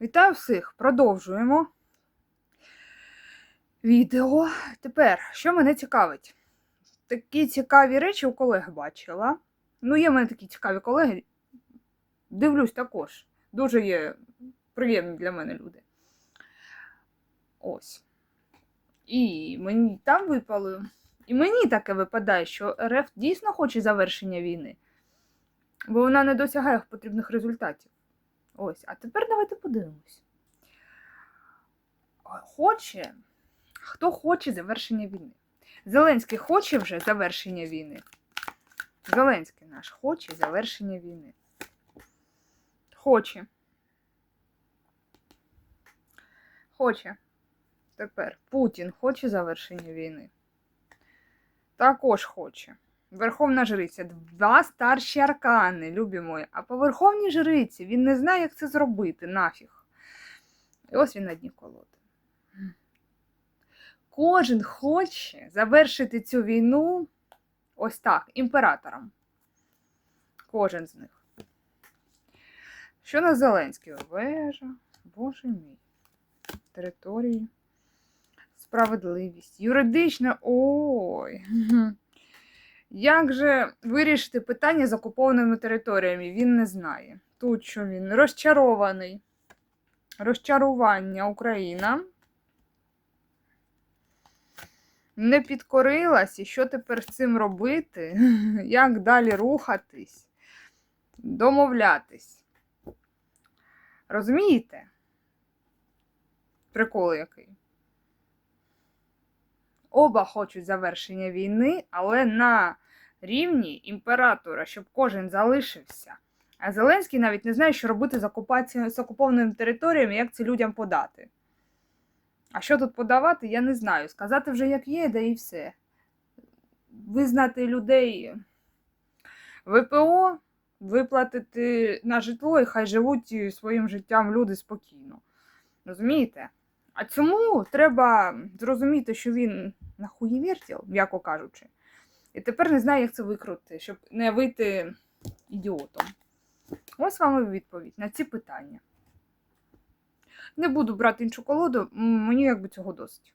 Вітаю всіх! Продовжуємо відео. Тепер, що мене цікавить? Такі цікаві речі у колег бачила. Ну, є в мене такі цікаві колеги. Дивлюсь також. Дуже є приємні для мене люди. Ось. І мені там випало. І мені таке випадає, що РФ дійсно хоче завершення війни, бо вона не досягає потрібних результатів. Ось, а тепер давайте подивимось. Хоче, хто хоче завершення війни? Зеленський хоче вже завершення війни. Зеленський наш хоче завершення війни. Хоче. Хоче. Тепер Путін хоче завершення війни. Також хоче. Верховна жриця. Два старші аркани, любі мої. А по верховній жриці він не знає, як це зробити нафіг. І ось він на дні колоди. Кожен хоче завершити цю війну ось так, імператором. Кожен з них. Що на Зеленський? Вежа, боже мій. Території. Справедливість. Юридична. Ой. Як же вирішити питання з окупованими територіями? Він не знає. Тут що він розчарований. Розчарування Україна. Не підкорилась, і що тепер з цим робити? Як далі рухатись? Домовлятись? Розумієте? Прикол який? Оба хочуть завершення війни, але на рівні імператора, щоб кожен залишився. А Зеленський навіть не знає, що робити з, з окупованими територіями, як це людям подати. А що тут подавати, я не знаю. Сказати вже, як є, да і все. Визнати людей ВПО, виплатити на житло, і хай живуть своїм життям люди спокійно. Розумієте? А цьому треба зрозуміти, що він нахуєвертів, м'яко кажучи. І тепер не знаю, як це викрути, щоб не вийти ідіотом. Ось вам відповідь на ці питання. Не буду брати іншу колоду, мені якби цього досить.